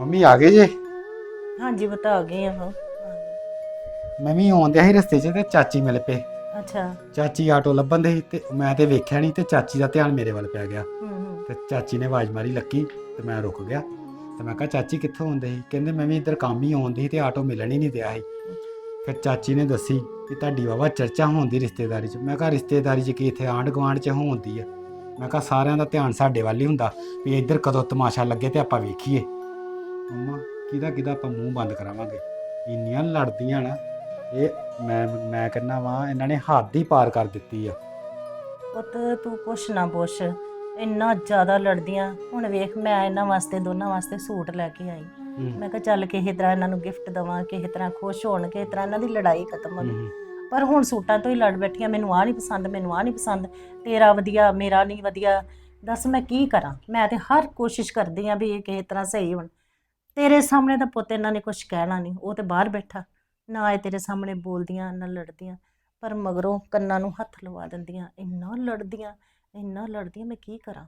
Mummy ਆ ਗਏ ਜੇ? ਹਾਂਜੀ ਬਤਾ ਗਏ ਆ ਉਹ ਮੈਂ ਵੀ ਆਉਂਦਿਆ ਸੀ ਰਸਤੇ 'ਚ ਤੇ ਚਾਚੀ ਮਿਲ ਪਏ। ਅੱਛਾ। ਚਾਚੀ ਆਟੋ ਲੱਭਣ ਦੇ ਸੀ ਤੇ ਮੈਂ ਤੇ ਵੇਖਿਆ ਨਹੀਂ ਤੇ ਚਾਚੀ ਦਾ ਧਿਆਨ ਮੇਰੇ ਵੱਲ ਪੈ ਗਿਆ। ਹੂੰ ਹੂੰ। ਤੇ ਚਾਚੀ ਨੇ ਆਵਾਜ਼ ਮਾਰੀ ਲੱਕੀ ਤੇ ਮੈਂ ਰੁਕ ਗਿਆ। ਤੇ ਮੈਂ ਕਿਹਾ ਚਾਚੀ ਕਿੱਥੋਂ ਆਉਂਦੇ ਸੀ? ਕਹਿੰਦੇ ਮੈਂ ਵੀ ਇੱਧਰ ਕੰਮ ਹੀ ਆਉਂਦੀ ਸੀ ਤੇ ਆਟੋ ਮਿਲਣ ਹੀ ਨਹੀਂ ਦਿਆ ਸੀ। ਫਿਰ ਚਾਚੀ ਨੇ ਦੱਸੀ ਕਿ ਤੁਹਾਡੀ ਵਾਵਾ ਚਰਚਾ ਹੋਉਂਦੀ ਰਿਸ਼ਤੇਦਾਰੀ 'ਚ। ਮੈਂ ਕਿਹਾ ਰਿਸ਼ਤੇਦਾਰੀ 'ਚ ਕੀ ਇੱਥੇ ਆਂਢ ਗੁਆਂਢ 'ਚ ਹੋਉਂਦੀ ਆ? ਮੈਂ ਕਿਹਾ ਸਾਰਿਆਂ ਦਾ ਧਿਆਨ ਸਾਡੇ ਵੱਲ ਹੀ ਹੁੰਦਾ ਵੀ ਇੱਧਰ ਕਦੋਂ ਤਮਾਸ਼ਾ ਲੱਗੇ ਤੇ ਆਪਾਂ ਵੇਖੀਏ। ਮੰਮਾ ਕਿਹਦਾ ਕਿਹਦਾ ਆਪਾਂ ਮੂੰਹ ਬੰਦ ਕਰਾਵਾਂਗੇ? ਇੰਨੀਆਂ ਲੜਦੀਆਂ ਨਾ ਇਹ ਮੈਂ ਮੈਂ ਕਹਿੰਦਾ ਵਾਂ ਇਹਨਾਂ ਨੇ ਹੱਦ ਹੀ ਪਾਰ ਕਰ ਦਿੱਤੀ ਆ। ਪੁੱਤ ਤੂੰ ਕੁਛ ਨਾ ਪੁੱਛ ਇੰਨਾ ਜ਼ਿਆਦਾ ਲੜਦੀਆਂ। ਹੁਣ ਵੇਖ ਮੈਂ ਇਹਨਾਂ ਵਾਸਤੇ ਦੋਨਾਂ ਵਾਸਤੇ ਸੂਟ ਲੈ ਕੇ ਆਈ। ਮੈਂ ਕਿਹਾ ਚੱਲ ਕਿਸੇ ਤਰ੍ਹਾਂ ਇਹਨਾਂ ਨੂੰ ਗਿਫਟ ਦਵਾਂ ਕਿਸੇ ਤਰ੍ਹਾਂ ਖੁਸ਼ ਹੋਣ ਕਿਸੇ ਤਰ੍ਹਾਂ ਇਹਨਾਂ ਦੀ ਲੜਾਈ ਖਤਮ ਹੋਵੇ। ਹੂੰ, ਪਰ ਹੁਣ ਸੂਟਾਂ ਤੋਂ ਹੀ ਲੜ ਬੈਠੀਆਂ ਮੈਨੂੰ ਆਹ ਨਹੀਂ ਪਸੰਦ ਮੈਨੂੰ ਆਹ ਨਹੀਂ ਪਸੰਦ ਤੇਰਾ ਵਧੀਆ ਮੇਰਾ ਨਹੀਂ ਵਧੀਆ। ਦੱਸ ਮੈਂ ਕੀ ਕਰਾਂ? ਮੈਂ ਤੇ ਹਰ ਕੋਸ਼ਿਸ਼ ਕਰਦੀ ਆ ਵੀ ਇਹ ਕਿਸੇ ਤਰ੍ਹਾਂ ਸਹੀ ਹੋਣ। ਤੇਰੇ ਸਾਹਮਣੇ ਤਾਂ ਪੁੱਤ ਇਹਨਾਂ ਨੇ ਕੁਝ ਕਹਿਣਾ ਨਹੀਂ ਉਹ ਤੇ ਬਾਹਰ ਬੈਠਾ। ਨਾ ਇਹ ਤੇਰੇ ਸਾਹਮਣੇ ਬੋਲਦੀਆਂ, ਨਾ ਲੜਦੀਆਂ, ਪਰ ਮਗਰੋਂ ਕੰਨਾਂ ਨੂੰ ਹੱਥ ਲਵਾ ਦਿੰਦੀਆਂ, ਇੰਨਾ ਲੜਦੀਆਂ ਇੰਨਾ ਲੜਦੀਆਂ, ਮੈਂ ਕੀ ਕਰਾਂ?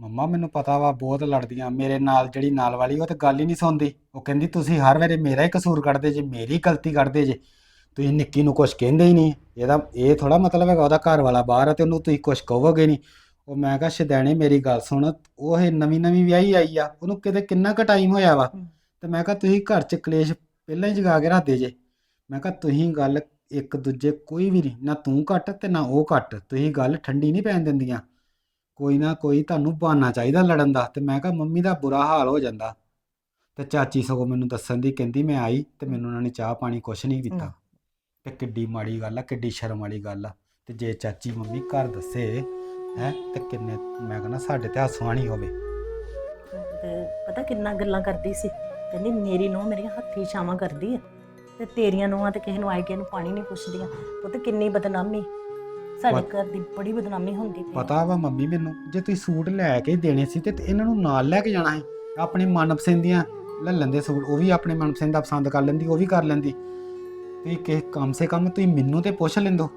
ਮੰਮਾ, ਮੈਨੂੰ ਪਤਾ ਵਾ ਬਹੁਤ ਲੜਦੀਆਂ, ਮੇਰੇ ਨਾਲ ਜਿਹੜੀ ਨਾਲ ਵਾਲੀ, ਉਹ ਤੇ ਗੱਲ ਹੀ ਨਹੀਂ ਸੁਣਦੀ। ਉਹ ਕਹਿੰਦੀ, ਤੁਸੀਂ ਹਰ ਵੇਲੇ ਮੇਰਾ ਹੀ ਕਸੂਰ ਕੱਢਦੇ ਜੇ, ਮੇਰੀ ਗਲਤੀ ਕੱਢਦੇ ਜੇ। ਤੁਸੀਂ ਨਿੱਕੀ ਨੂੰ ਕੁਝ ਕਹਿੰਦੇ ਹੀ ਨਹੀਂ ਇਹਦਾ, ਇਹ ਥੋੜਾ ਮਤਲਬ ਹੈਗਾ, ਉਹਦਾ ਘਰ ਵਾਲਾ ਬਾਹਰ ਆ ਤੇ ਉਹਨੂੰ ਤੁਸੀਂ ਕੁਝ ਕਹੋਗੇ ਨਹੀਂ ਉਹ ਮੈਂ ਕਿਹਾ ਸ਼ਦੈਣੇ ਮੇਰੀ ਗੱਲ ਸੁਣ ਉਹ ਇਹ ਨਵੀਂ ਨਵੀਂ ਵਿਆਹੀ ਆਈ ਆ ਉਹਨੂੰ ਕਿਤੇ ਕਿੰਨਾ ਕੁ ਟਾਈਮ ਹੋਇਆ ਵਾ। ਤੇ ਮੈਂ ਕਿਹਾ ਤੁਸੀਂ ਘਰ 'ਚ ਕਲੇਸ਼ ਪਹਿਲਾਂ ਹੀ ਜਗਾ ਕੇ ਰੱਖਦੇ ਜੇ। ਮੈਂ ਕਿਹਾ ਤੁਸੀਂ ਗੱਲ ਇੱਕ ਦੂਜੇ ਕੋਈ ਵੀ ਨਹੀਂ ਨਾ ਤੂੰ ਘੱਟ ਤੇ ਨਾ ਉਹ ਘੱਟ ਤੁਸੀਂ ਗੱਲ ਠੰਡੀ ਨਹੀਂ ਪੈਣ ਦਿੰਦੀਆਂ। ਕੋਈ ਨਾ ਕੋਈ ਤੁਹਾਨੂੰ ਬਹਾਨਾ ਚਾਹੀਦਾ ਲੜਨ ਦਾ ਤੇ ਮੈਂ ਕਿਹਾ ਮੰਮੀ ਦਾ ਬੁਰਾ ਹਾਲ ਹੋ ਜਾਂਦਾ। ਤੇ ਚਾਚੀ ਸਗੋਂ ਮੈਨੂੰ ਦੱਸਣ ਦੀ ਕਹਿੰਦੀ ਮੈਂ ਆਈ ਤੇ ਮੈਨੂੰ ਉਹਨਾਂ ਨੇ ਚਾਹ ਪਾਣੀ ਕੁਛ ਨਹੀਂ ਦਿੱਤਾ। ਤੇ ਕਿੱਡੀ ਮਾੜੀ ਗੱਲ ਆ ਕਿੱਡੀ ਸ਼ਰਮ ਵਾਲੀ ਗੱਲ ਆ। ਤੇ ਜੇ ਚਾਚੀ ਮੰਮੀ ਘਰ ਦੱਸੇ ਹੈ? ਤੇ ਕਿੰਨੇ ਮੈਂ ਕਹਿੰਦਾ ਸਾਡੇ ਤੇ ਹਸਵਾਣੀ ਹੋਵੇ। ਤੇ ਪਤਾ ਕਿੰਨਾ ਗੱਲਾਂ ਕਰਦੀ ਸੀ। ਕਹਿੰਦੀ ਮੇਰੀ ਨੂੰਹ ਮੇਰੀਆਂ ਹੱਥੀ ਛਾਵਾਂ ਕਰਦੀ ਹੈ ਤੇ ਤੇਰੀਆਂ ਨੂੰਹਾਂ ਤੇ ਕਿਸੇ ਨੂੰ ਆਏ ਕਿਸੇ ਨੂੰ ਪਾਣੀ ਨਹੀਂ ਪੁੱਛਦੀਆਂ। ਪੁੱਤ ਕਿੰਨੀ ਬਦਨਾਮੀ। ਸਾਡੇ ਘਰ ਦੀ ਬੜੀ ਬਦਨਾਮੀ ਹੁੰਦੀ ਪਈ ਹੈ। ਪਤਾ ਵਾ ਮੰਮੀ ਮੈਨੂੰ ਜੇ ਤੁਸੀਂ ਸੂਟ ਲੈ ਕੇ ਦੇਣੇ ਸੀ ਤੇ ਤੇ ਇਹਨਾਂ ਨੂੰ ਨਾਲ ਲੈ ਕੇ ਜਾਣਾ ਸੀ। ਆਪਣੀ ਮਨਪਸੰਦ ਦੀਆਂ ਲੈ ਲੈਂਦੇ ਸੂਟ ਉਹ ਵੀ ਆਪਣੇ ਮਨਪਸੰਦ ਦਾ ਪਸੰਦ ਕਰ ਲੈਂਦੀ ਉਹ ਵੀ ਕਰ ਲੈਂਦੀ। ਤੁਸੀਂ ਕਿ ਕਮ ਸੇ ਕਮ ਤੁਸੀਂ ਮੈਨੂੰ ਤੇ ਪੁੱਛ ਲੈਂਦੋ।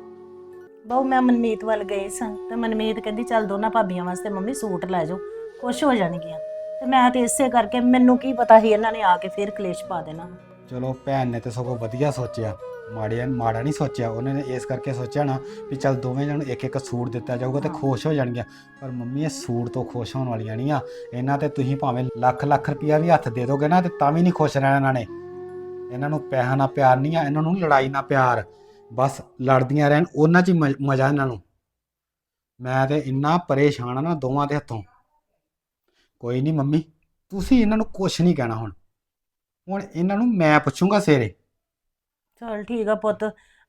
ਬਹੁ ਮੈਂ ਮਨਮੀਤ ਵੱਲ ਗਈ ਸਾਂ ਤੇ ਮਨਮੀਤ ਕਹਿੰਦੀ ਚੱਲ ਦੋਨਾਂ ਭਾਬੀਆਂ ਵਾਸਤੇ ਮੰਮੀ ਸੂਟ ਲੈ ਜਾਓ ਖੁਸ਼ ਹੋ ਜਾਣਗੀਆਂ। ਤੇ ਮੈਂ ਤੇ ਇਸੇ ਕਰਕੇ ਮੈਨੂੰ ਕੀ ਪਤਾ ਸੀ ਇਹਨਾਂ ਨੇ ਆ ਕੇ ਫੇਰ ਕਲੇਸ਼ ਪਾ ਦੇਣਾ। ਚਲੋ ਭੈਣ ਨੇ ਤੇ ਸਗੋਂ ਵਧੀਆ ਸੋਚਿਆ। ਮਾੜਿਆ ਮਾੜਾ ਨਹੀਂ ਸੋਚਿਆ। ਉਹਨੇ ਨੇ ਇਸ ਕਰਕੇ ਸੋਚਿਆ ਨਾ ਵੀ ਚੱਲ ਦੋਵੇਂ ਜਣ ਇੱਕ ਇੱਕ ਸੂਟ ਦਿੱਤਾ ਜਾਊਗਾ ਤੇ। ਖੁਸ਼ ਹੋ ਜਾਣਗੀਆਂ। ਪਰ ਮੰਮੀ ਇਹ ਸੂਟ ਤੋਂ ਖੁਸ਼ ਹੋਣ ਵਾਲੀਆਂ ਨਹੀਂ ਆ। ਇਹਨਾਂ ਤੇ ਤੁਸੀਂ ਭਾਵੇਂ ਲੱਖ ਲੱਖ ਰੁਪਇਆ ਵੀ ਹੱਥ ਦੇ ਦੋਗੇ ਨਾ ਤੇ ਤਾਂ ਵੀ ਨਹੀਂ ਖੁਸ਼ ਰਹਿਣਾ ਇਹਨਾਂ ਨੇ। ਇਹਨਾਂ ਨੂੰ ਪੈਸਾ ਨਾਲ ਪਿਆਰ ਨਹੀਂ ਆ ਇਹਨਾਂ ਨੂੰ ਲੜਾਈ ਨਾਲ ਪਿਆਰ। ਬਸ ਲੜਦੀਆਂ ਰਹਿਣ ਉਹਨਾਂ 'ਚ ਹੀ ਮ- ਮਜ਼ਾ ਇਹਨਾਂ ਨੂੰ। ਮੈਂ ਤੇ ਇੰਨਾ ਪਰੇਸ਼ਾਨ ਆ ਨਾ ਦੋਵਾਂ ਦੇ ਹੱਥੋਂ। ਕੋਈ ਨਹੀਂ ਮੰਮੀ ਤੁਸੀਂ ਇਹਨਾਂ ਨੂੰ ਕੁਛ ਨਹੀਂ ਕਹਿਣਾ ਹੁਣ। ਹੁਣ ਇਹਨਾਂ ਨੂੰ ਮੈਂ ਪੁੱਛੂੰਗਾ ਸਵੇਰੇ। ਚਲ ਠੀਕ ਆ ਪੁੱਤ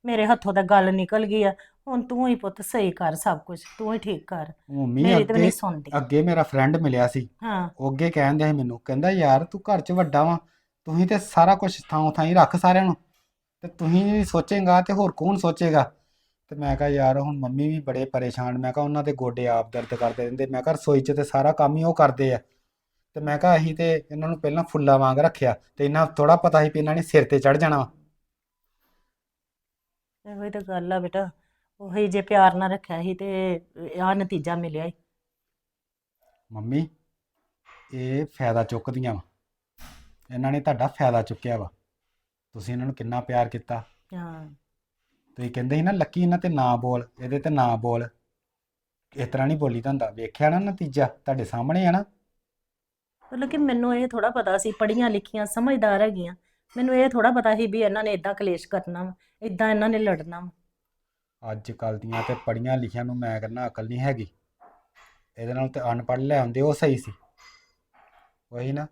ਮੇਰੇ ਹੱਥੋਂ ਤਾਂ ਗੱਲ ਨਿਕਲ ਗਈ ਆ। ਹੁਣ ਤੂੰ ਹੀ ਪੁੱਤ ਸਹੀ ਕਰ ਸਭ ਕੁਝ ਤੂੰ ਹੀ ਠੀਕ ਕਰ। ਮੰਮੀ ਮੇਰੀ ਤਾਂ ਅੱਗੇ ਨਹੀਂ ਸੁਣਦੀ। ਅੱਗੇ ਮੇਰਾ ਫਰੈਂਡ ਮਿਲਿਆ ਸੀ। ਹਾਂ। ਉਹ ਅੱਗੇ ਕਹਿੰਦਾ ਸੀ ਮੈਨੂੰ ਕਹਿੰਦਾ ਯਾਰ ਤੂੰ ਘਰ 'ਚ ਵੱਡਾ ਵਾਂ ਤੁਸੀਂ ਤੇ ਸਾਰਾ ਕੁਝ ਥਾਂ ਥਾਂ ਹੀ ਰੱਖ ਸਾਰਿਆਂ ਨੂੰ। ਤੇ ਤੁਸੀਂ ਨਹੀਂ ਸੋਚੇਗਾ ਤੇ ਹੋਰ ਕੌਣ ਸੋਚੇਗਾ? ਤੇ ਮੈਂ ਕਿਹਾ ਯਾਰ ਹੁਣ ਮੰਮੀ ਵੀ ਬੜੇ ਪਰੇਸ਼ਾਨ ਮੈਂ ਕਿਹਾ ਉਹਨਾਂ ਦੇ ਗੋਡੇ ਆਪ ਦਰਦ ਕਰਦੇ ਰਹਿੰਦੇ ਮੈਂ ਕਿਹਾ ਰਸੋਈ 'ਚ ਤੇ ਸਾਰਾ ਕੰਮ ਹੀ ਉਹ ਕਰਦੇ ਆ। ਤੇ ਮੈਂ ਕਿਹਾ ਅਸੀਂ ਤੇ ਇਹਨਾਂ ਨੂੰ ਪਹਿਲਾਂ ਫੁੱਲਾਂ ਵਾਂਗ ਰੱਖਿਆ ਤੇ ਇਹਨਾਂ ਥੋੜਾ ਪਤਾ ਸੀ ਵੀ ਇਹਨਾਂ ਨੇ ਸਿਰ ਤੇ ਚੜ ਜਾਣਾ। ਇਹੋ ਹੀ ਤਾਂ ਗੱਲ ਆ ਬੇਟਾ ਉਹੀ ਜੇ ਪਿਆਰ ਨਾਲ ਰੱਖਿਆ ਸੀ ਤੇ ਆ ਨਤੀਜਾ ਮਿਲਿਆ ਈ। ਮੰਮੀ ਇਹ ਫਾਇਦਾ ਚੁੱਕਦੀਆਂ ਵਾ। ਇਹਨਾਂ ਨੇ ਤੁਹਾਡਾ ਫਾਇਦਾ ਚੁੱਕਿਆ ਵਾ। ਤੁਸੀਂ ਇਹਨਾਂ ਨੂੰ ਕਿੰਨਾ ਪਿਆਰ ਕੀਤਾ? ਹਾਂ। ਤੁਸੀਂ ਕਹਿੰਦੇ ਸੀ ਨਾ ਲੱਕੀ ਇਹਨਾਂ ਤੇ ਨਾ ਬੋਲ ਇਹਦੇ ਤੇ ਨਾ ਬੋਲ। ਇਸ ਤਰ੍ਹਾਂ ਨਹੀਂ ਬੋਲੀ ਹੁੰਦਾ। ਵੇਖਿਆ ਨਾ ਨਤੀਜਾ ਤੁਹਾਡੇ ਸਾਹਮਣੇ ਆ ਨਾ? ਮਤਲਬ ਕਿ ਮੈਨੂੰ ਇਹ ਥੋੜਾ ਪਤਾ ਸੀ ਪੜੀਆਂ ਲਿਖੀਆਂ ਸਮਝਦਾਰ ਹੈਗੀਆਂ। ਮੈਨੂੰ ਇਹ ਥੋੜਾ ਪਤਾ ਸੀ ਵੀ ਇਹਨਾਂ ਨੇ ਇਦਾਂ ਕਲੇਸ਼ ਕਰਨਾ ਵਾ ਇਦਾਂ ਇਹਨਾਂ ਨੇ ਲੜਨਾ ਵਾ। ਅੱਜ ਕੱਲ ਦੀਆਂ ਤੇ ਪੜੀਆਂ ਲਿਖੀਆਂ ਨੂੰ ਮੈਂ ਕਹਿੰਦਾ ਅਕਲ ਨਹੀਂ ਹੈਗੀ। ਇਹਦੇ ਨਾਲ ਤੇ ਅਨਪੜ੍ਹ ਲੈ ਆਉਂਦੇ ਉਹ ਸਹੀ ਸੀ। ਉਹੀ ਨਾ।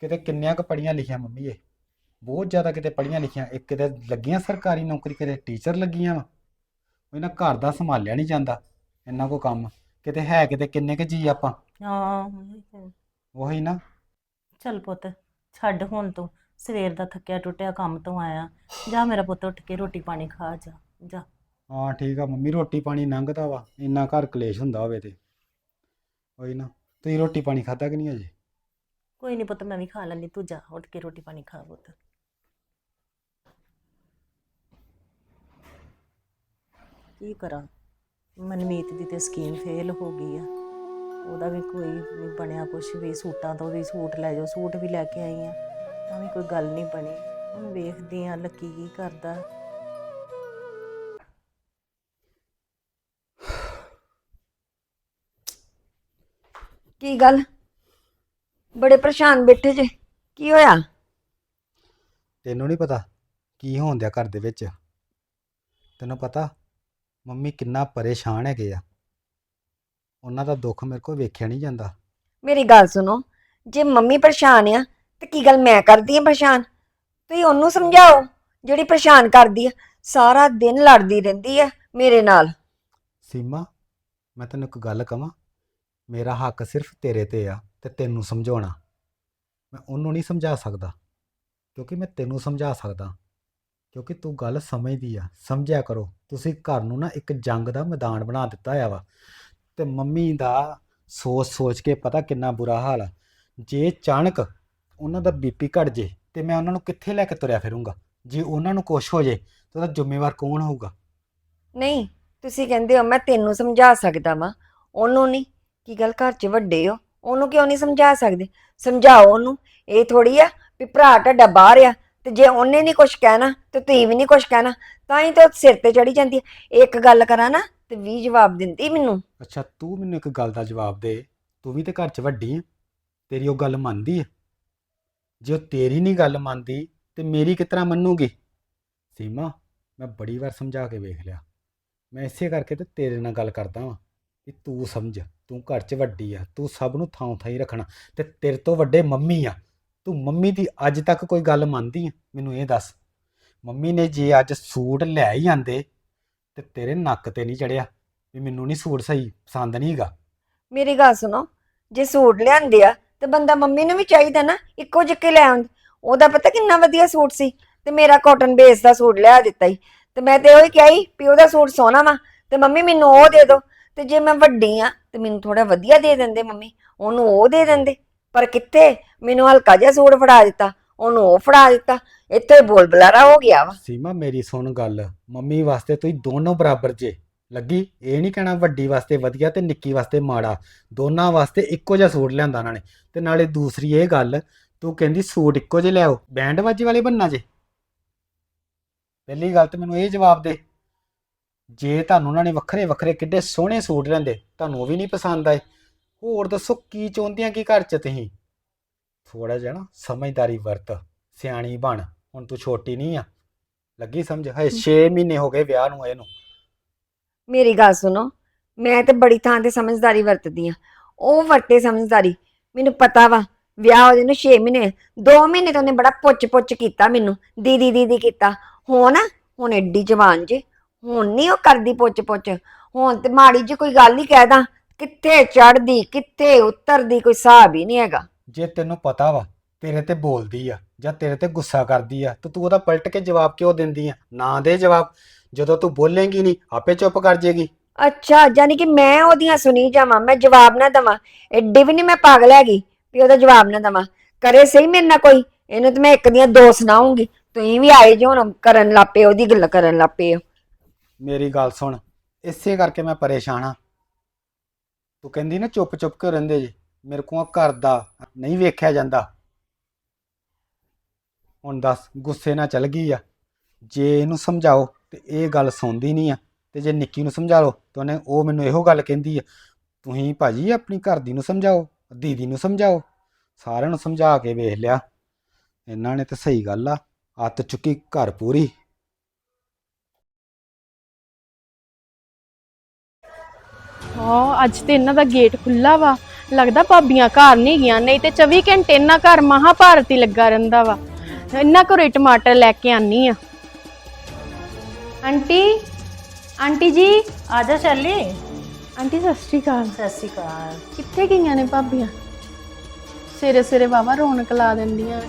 ਕਿਤੇ ਕਿੰਨੀਆਂ ਕੁ ਪੜੀਆਂ ਲਿਖੀਆਂ ਮੰਮੀ ਇਹ? ਬਹੁਤ ਜ਼ਿਆਦਾ ਕਿਤੇ ਪੜੀਆਂ ਲਿਖੀਆਂ ਇੱਕ ਕਿਤੇ ਲੱਗੀਆਂ ਸਰਕਾਰੀ ਨੌਕਰੀ ਕਿਤੇ ਟੀਚਰ ਲੱਗੀਆਂ ਵਾ। ਉਹ ਨਾ ਘਰ ਦਾ ਸੰਭਾਲਿਆ ਨਹੀਂ ਜਾਂਦਾ ਇੰਨਾ ਕੋ ਕੰਮ। ਕਿਤੇ ਹੈ ਕਿਤੇ ਕਿੰਨੇ ਕੁ ਜੀ ਆਪਾਂ। ਹਾਂ ਉਹੀ ਨਾ। ਚੱਲ ਪੁੱਤ ਛੱਡ ਹੁਣ ਤੂੰ। ਸਵੇਰ ਦਾ ਥੱਕਿਆ ਟੁੱਟਿਆ ਕੰਮ ਤੋਂ ਆਇਆ। ਜਾ ਮੇਰਾ ਪੁੱਤ ਉੱਠ ਕੇ ਰੋਟੀ ਪਾਣੀ ਖਾ ਜਾ ਜਾ। ਹਾਂ ਠੀਕ ਆ ਮੰਮੀ ਰੋਟੀ ਪਾਣੀ ਲੰਘਦਾ ਵਾ। ਇੰਨਾ ਘਰ ਕਲੇਸ਼ ਹੁੰਦਾ ਹੋਵੇ ਤੇ। ਉਹੀ ਨਾ। ਤੁਸੀਂ ਰੋਟੀ ਪਾਣੀ ਖਾਧਾ ਕਿ ਨਹੀਂ ਅਜੇ? ਕੋਈ ਨਹੀਂ ਪੁੱਤ ਮੈਂ ਵੀ ਖਾ ਲੈਂਦੀ। ਤੂੰ ਜਾ ਉੱਠ ਕੇ ਰੋਟੀ ਪਾਣੀ ਖਾ ਪੁੱਤ। ਕੀ ਕਰਾਂ? ਮਨਮੀਤ ਦੀ ਤੇ ਸਕੀਮ ਫੇਲ ਹੋ ਗਈ ਆ। ਉਹਦਾ ਵੀ ਕੋਈ ਨਹੀਂ ਬਣਿਆ ਕੁਛ ਵੀ ਸੂਟਾਂ ਤੋਂ ਵੀ ਸੂਟ ਲੈ ਜਾਓ ਸੂਟ ਵੀ ਲੈ ਕੇ ਆਈ ਆ। ਤਾਂ ਵੀ ਕੋਈ ਗੱਲ ਨਹੀਂ ਬਣੀ। ਹੁਣ ਵੇਖਦੇ ਆ ਲੱਕੀ ਕੀ ਕਰਦਾ। ਕੀ ਗੱਲ? ਬੜੇ ਪਰੇਸ਼ਾਨ ਬੈਠੇ ਜੇ। ਕੀ ਹੋਇਆ? ਤੈਨੂੰ ਨਹੀਂ ਪਤਾ ਕੀ ਹੋਣ ਦਿਆ ਘਰ ਦੇ ਵਿੱਚ? ਤੈਨੂੰ ਪਤਾ ਮੰਮੀ ਕਿੰਨਾ ਪਰੇਸ਼ਾਨ ਹੈਗੇ ਆ। ਉਹਨਾਂ ਦਾ ਦੁੱਖ ਮੇਰੇ ਕੋਲ ਵੇਖਿਆ ਨਹੀਂ ਜਾਂਦਾ। ਮੇਰੀ ਗੱਲ ਸੁਣੋ ਜੇ ਮੰਮੀ ਪਰੇਸ਼ਾਨ ਆ ਤੇ ਕੀ ਗੱਲ ਮੈਂ ਕਰਦੀ ਆ ਪਰੇਸ਼ਾਨ? ਤੁਸੀਂ ਉਹਨੂੰ ਸਮਝਾਓ ਜਿਹੜੀ ਪਰੇਸ਼ਾਨ ਕਰਦੀ ਆ ਸਾਰਾ ਦਿਨ ਲੜਦੀ ਰਹਿੰਦੀ ਆ ਮੇਰੇ ਨਾਲ। ਸੀਮਾ ਮੈਂ ਤੈਨੂੰ ਇੱਕ ਗੱਲ ਕਵਾਂ ਮੇਰਾ ਹੱਕ ਸਿਰਫ ਤੇਰੇ ਤੇ ਆ ਤੇ ਤੈਨੂੰ ਸਮਝਾਉਣਾ। ਮੈਂ ਉਹਨੂੰ ਨਹੀਂ ਸਮਝਾ ਸਕਦਾ ਕਿਉਂਕਿ ਮੈਂ ਤੈਨੂੰ ਸਮਝਾ ਸਕਦਾ। ਕਿਉਂਕਿ ਤੂੰ ਗੱਲ ਸਮਝਦੀ ਆ, ਸਮਝਿਆ ਕਰੋ। ਤੁਸੀਂ ਘਰ ਨੂੰ ਨਾ ਇੱਕ ਜੰਗ ਦਾ ਮੈਦਾਨ ਬਣਾ ਦਿੱਤਾ ਆ ਵਾ। ਤੇ ਮੰਮੀ ਦਾ ਸੋਚ ਸੋਚ ਕੇ ਪਤਾ ਕਿੰਨਾ ਬੁਰਾ ਹਾਲ ਆ। ਜੇ ਅਚਾਨਕ ਉਹਨਾਂ ਦਾ ਬੀਪੀ ਘਟ ਜੇ, ਤੇ ਮੈਂ ਉਹਨਾਂ ਨੂੰ ਕਿੱਥੇ ਲੈ ਕੇ ਤੁਰਿਆ ਫਿਰੂੰਗਾ? ਜੇ ਉਹਨਾਂ ਨੂੰ ਕੁਛ ਹੋ ਜੇ, ਤਾਂ ਉਹਦਾ ਜ਼ਿੰਮੇਵਾਰ ਕੌਣ ਹੋਊਗਾ? ਨਹੀਂ, ਤੁਸੀਂ ਕਹਿੰਦੇ ਹੋ ਮੈਂ ਤੈਨੂੰ ਸਮਝਾ ਸਕਦਾ ਵਾਂ। ਉਹਨੂੰ ਨਹੀਂ ਕੀ ਗੱਲ ਘਰ 'ਚ ਵੱਡੇ ਹੋ? ਉਹਨੂੰ ਕਿਉਂ ਨਹੀਂ ਸਮਝਾ ਸਕਦੇ? ਸਮਝਾਓ ਉਹਨੂੰ। ਇਹ ਥੋੜੀ ਆ ਵੀ ਭਰਾ ਤੁਹਾਡਾ ਬਾਹਰ ਆ ਤੇ ਜੇ ਉਹਨੇ ਨਹੀਂ ਕੁਝ ਕਹਿਣਾ ਤੇ ਤੁਸੀਂ ਵੀ ਨਹੀਂ ਕੁਝ ਕਹਿਣਾ, ਤਾਂ ਹੀ ਤਾਂ ਸਿਰ ਤੇ ਚੜੀ ਜਾਂਦੀ ਹੈ। ਇੱਕ ਗੱਲ ਕਰਾਂ ਨਾ ਤੇ 20 ਜਵਾਬ ਦਿੰਦੀ ਮੈਨੂੰ। ਅੱਛਾ, ਤੂੰ ਮੈਨੂੰ ਇੱਕ ਗੱਲ ਦਾ ਜਵਾਬ ਦੇ। ਤੂੰ ਵੀ ਤੇ ਘਰ 'ਚ ਵੱਡੀ ਹੈ ਤੇਰੀ ਉਹ ਗੱਲ ਮੰਨਦੀ ਹੈ ਜੇ ਉਹ ਤੇਰੀ ਨਹੀਂ ਗੱਲ ਮੰਨਦੀ ਤੇ ਮੇਰੀ ਕਿਸ ਤਰ੍ਹਾਂ ਮੰਨੂਗੀ? ਸੀਮਾ, ਮੈਂ ਬੜੀ ਵਾਰ ਸਮਝਾ ਕੇ ਵੇਖ ਲਿਆ। ਮੈਂ ਇਸੇ ਕਰਕੇ ਤੇ ਤੇਰੇ ਨਾਲ ਗੱਲ ਕਰਦਾ ਵਾਂ ਕਿ ਤੂੰ ਸਮਝ, ਤੂੰ ਘਰ 'ਚ ਵੱਡੀ ਆ, ਤੂੰ ਸਭ ਨੂੰ ਥਾਂ ਥਾਂ ਹੀ ਰੱਖਣਾ ਤੇ ਤੇਰੇ ਤੋਂ ਵੱਡੇ ਮੰਮੀ ਆ। ਤੂੰ ਮੰਮੀ ਦੀ ਅੱਜ ਤੱਕ ਕੋਈ ਗੱਲ ਮੰਨਦੀ ਆ? ਮੈਨੂੰ ਇਹ ਦੱਸ। ਮੰਮੀ ਨੇ ਜੇ ਅੱਜ ਸੂਟ ਲੈ ਹੀ ਆਂਦੇ ਤੇ ਤੇਰੇ ਨੱਕ ਤੇ ਨਹੀਂ ਚੜਿਆ, ਵੀ ਮੈਨੂੰ ਨਹੀਂ ਸੂਟ ਸਹੀ ਪਸੰਦ ਨਹੀਂ ਹੈਗਾ। ਮੇਰੀ ਗੱਲ ਸੁਣੋ, ਜੇ ਸੂਟ ਲਿਆਂਦੇ ਆ ਤੇ ਬੰਦਾ ਮੰਮੀ ਨੂੰ ਵੀ ਚਾਹੀਦਾ ਨਾ, ਇੱਕੋ ਜਿੱਕੇ ਲੈ ਆਉਂਦੇ। ਉਹਦਾ ਪਤਾ ਕਿੰਨਾ ਵਧੀਆ ਸੂਟ ਸੀ ਤੇ ਮੇਰਾ ਕਾਟਨ ਬੇਸ ਦਾ ਸੂਟ ਲਿਆ ਦਿੱਤਾ ਹੀ ਤੇ ਮੈਂ ਤੇ ਉਹੀ ਕਿਹਾ ਸੀ ਵੀ ਉਹਦਾ ਸੂਟ ਸੋਹਣਾ ਵਾ ਤੇ ਮੰਮੀ ਮੈਨੂੰ ਉਹ ਦੇ ਦਿਓ ਤੇ ਜੇ ਮੈਂ ਵੱਡੀ ਆ ਤੇ ਮੈਨੂੰ ਥੋੜਾ ਵਧੀਆ ਦੇ ਦਿੰਦੇ ਮੰਮੀ, ਉਹਨੂੰ ਉਹ ਦੇ ਦਿੰਦੇ। ਪਰ ਕਿੱਥੇ? ਮੈਨੂੰ ਹਲਕਾ ਜਿਹਾ ਸੂਟ ਫੜਾ ਦਿੱਤਾ। ਉਹਨੂੰ ਉਹ ਫੜਾ ਦਿੱਤਾ। ਇੱਥੇ ਬੋਲ ਬਲਾਰਾ ਹੋ ਗਿਆ ਵਾ। ਸੀਮਾ, ਮੇਰੀ ਸੁਣ ਗੱਲ। ਮੰਮੀ ਵਾਸਤੇ ਤੁਸੀਂ ਦੋਨੋਂ ਬਰਾਬਰ ਜੇ। ਲੱਗੀ? ਇਹ ਨਹੀਂ ਕਹਿਣਾ ਵੱਡੀ ਵਾਸਤੇ ਵਧੀਆ ਤੇ ਨਿੱਕੀ ਵਾਸਤੇ ਮਾੜਾ। ਦੋਨਾਂ ਵਾਸਤੇ ਇੱਕੋ ਜਿਹਾ ਸੂਟ ਲਿਆਂਦਾ ਉਹਨਾਂ ਨੇ। ਤੇ ਨਾਲੇ ਦੂਸਰੀ ਇਹ ਗੱਲ, ਤੂੰ ਕਹਿੰਦੀ ਸੂਟ ਇੱਕੋ ਜਿਹੇ ਲਿਆਓ। ਬੈਂਡ ਵਾਜੇ ਵਾਲੇ ਬੰਨਾ ਜੇ। ਪਹਿਲੀ ਗੱਲ ਤੇ ਮੈਨੂੰ ਇਹ ਜਵਾਬ ਦੇ। ਜੇ ਤੁਹਾਨੂੰ ਉਹਨਾਂ ਨੇ ਵੱਖਰੇ ਵੱਖਰੇ ਕਿੱਡੇ ਸੋਹਣੇ ਸੂਟ ਲੈਂਦੇ ਤੁਹਾਨੂੰ ਉਹ ਵੀ ਨਹੀਂ ਪਸੰਦ ਆਏ। ਹੋਰ ਦੱਸੋ ਕੀ ਚਾਹੁੰਦੀਆਂ ਕੀ ਘਰ 'ਚ ਤੁਸੀਂ? ਥੋੜਾ ਜਿਹਾ ਨਾ ਸਮਝਦਾਰੀ ਵਰਤ ਸਿਆਣੀ ਬਣ। ਹੁਣ ਤੂੰ ਛੋਟੀ ਨਹੀਂ ਆ। ਲੱਗੀ ਸਮਝ? ਹਏ 6 ਮਹੀਨੇ ਹੋ ਗਏ ਵਿਆਹ ਨੂੰ ਇਹਨੂੰ। ਮੇਰੀ ਗੱਲ ਸੁਣੋ ਮੈਂ ਤੇ ਬੜੀ ਥਾਂ ਤੇ ਸਮਝਦਾਰੀ ਵਰਤਦੀ ਆ। ਉਹ ਵਰਤੇ ਸਮਝਦਾਰੀ। ਮੈਨੂੰ ਪਤਾ ਵਾ ਵਿਆਹ ਉਹਦੇ ਨੂੰ 6 ਮਹੀਨੇ 2 ਮਹੀਨੇ ਤੋਂ ਉਹਨੇ ਬੜਾ ਪੁੱਛ ਪੁੱਛ ਕੀਤਾ ਮੈਨੂੰ ਦੀਦੀ ਦੀਦੀ ਕੀਤਾ। ਹੁਣ ਹੁਣ ਐਡੀ ਜਵਾਨ ਜੇ ਹੁਣ ਨਹੀਂ ਉਹ ਕਰਦੀ ਪੁੱਛ ਪੁੱਛ ਹੁਣ ਤੇ ਮਾੜੀ ਜੀ ਕੋਈ ਗੱਲ ਹੀ ਕਹਿਦਾ। ਕਿੱਥੇ ਚੜਦੀ ਕਿੱਥੇ ਉਤਰਦੀ ਕੋਈ ਹਿਸਾਬ ਹੀ ਨਹੀਂ ਹੈਗਾ। ਜੇ ਤੈਨੂੰ ਪਤਾ ਵਾ ਤੇਰੇ ਤੇ ਬੋਲਦੀ ਆ ਜਾਂ ਤੇਰੇ ਤੇ ਗੁੱਸਾ ਕਰਦੀ ਆ ਤਾਂ ਤੂੰ ਉਹਦਾ ਪਲਟ ਕੇ ਜਵਾਬ ਕਿਉਂ ਦਿੰਦੀ ਆ? ਨਾ ਦੇ ਜਵਾਬ। ਜਦੋਂ ਤੂੰ ਬੋਲੇਂਗੀ ਨਹੀਂ ਆਪੇ ਚੁੱਪ ਕਰ ਜੇਗੀ। ਅੱਛਾ ਯਾਨੀ ਕਿ ਮੈਂ ਉਹਦੀਆਂ ਸੁਣੀ ਜਾਵਾਂ ਮੈਂ ਜਵਾਬ ਨਾ ਦਵਾਂ। ਐਡੀ ਵੀ ਨਹੀਂ ਮੈਂ ਪਾਗਲ ਹੈਗੀ ਵੀ ਉਹਦਾ ਜਵਾਬ ਨਾ ਦਵਾਂ। ਕਰੇ ਸਹੀ ਮੇਰੇ ਨਾਲ ਕੋਈ ਇਹਨੂੰ ਤੇ ਮੈਂ ਇੱਕ ਦੀਆਂ ਦੋ ਸੁਣਾਉਂਗੀ। ਤੁਸੀਂ ਵੀ ਆਏ ਜੋ ਹੁਣ ਕਰਨ ਲੱਪੇ ਉਹਦੀ ਗੱਲ ਕਰਨ ਲੱਪੇ ਮੇਰੀ ਗੱਲ ਸੁਣ ਇਸੇ ਕਰਕੇ ਮੈਂ ਪਰੇਸ਼ਾਨ ਆ। ਤੂੰ ਕਹਿੰਦੀ ਨਾ ਚੁੱਪ ਚੁੱਪ ਕੇ ਰਹਿੰਦੇ ਜੇ, ਮੇਰੇ ਕੋਲ ਘਰ ਦਾ ਨਹੀਂ ਵੇਖਿਆ ਜਾਂਦਾ। ਹੁਣ ਦੱਸ, ਗੁੱਸੇ ਨਾਲ ਚੱਲ ਗਈ ਆ। ਜੇ ਇਹਨੂੰ ਸਮਝਾਓ ਤੇ ਇਹ ਗੱਲ ਸੁਣਦੀ ਨਹੀਂ ਆ, ਤੇ ਜੇ ਨਿੱਕੀ ਨੂੰ ਸਮਝਾ ਲਓ ਤਾਂ ਉਹਨੇ ਉਹ ਮੈਨੂੰ ਇਹੋ ਗੱਲ ਕਹਿੰਦੀ ਆ, ਤੁਸੀਂ ਭਾਜੀ ਆਪਣੀ ਘਰ ਦੀ ਨੂੰ ਸਮਝਾਓ, ਦੀਦੀ ਨੂੰ ਸਮਝਾਓ, ਸਾਰਿਆਂ ਨੂੰ ਸਮਝਾ ਕੇ ਵੇਖ ਲਿਆ। ਇਹਨਾਂ ਨੇ ਤਾਂ ਸਹੀ ਗੱਲ ਆ, ਹੱਥ ਚੁੱਕੀ ਘਰ ਪੂਰੀ। ਹਾਂ ਅੱਜ ਤੇ ਇਹਨਾਂ ਦਾ ਗੇਟ ਖੁੱਲਾ ਵਾ। ਲੱਗਦਾ ਭਾਬੀਆਂ ਘਰ ਨਹੀਂ ਗਈਆਂ ਨਹੀਂ ਤੇ 24 ਘੰਟੇ ਇਹਨਾਂ ਘਰ ਮਹਾਭਾਰਤ ਹੀ ਲੱਗਾ ਰਹਿੰਦਾ ਵਾ। ਇਹਨਾਂ ਘਰੇ ਟਮਾਟਰ ਲੈ ਕੇ ਆਨੀ ਆ। ਆਂਟੀ ਆਂਟੀ ਜੀ? ਆ ਜਾ ਸ਼ੈਲੀ। ਆਂਟੀ ਸਤਿ ਸ਼੍ਰੀ ਅਕਾਲ। ਸਤਿ ਸ਼੍ਰੀ ਅਕਾਲ। ਕਿੱਥੇ ਗਈਆਂ ਨੇ ਭਾਬੀਆਂ? ਸਿਰੇ ਸਿਰੇ ਵਾਵਾ ਰੌਣਕ ਲਾ ਦਿੰਦੀਆਂ।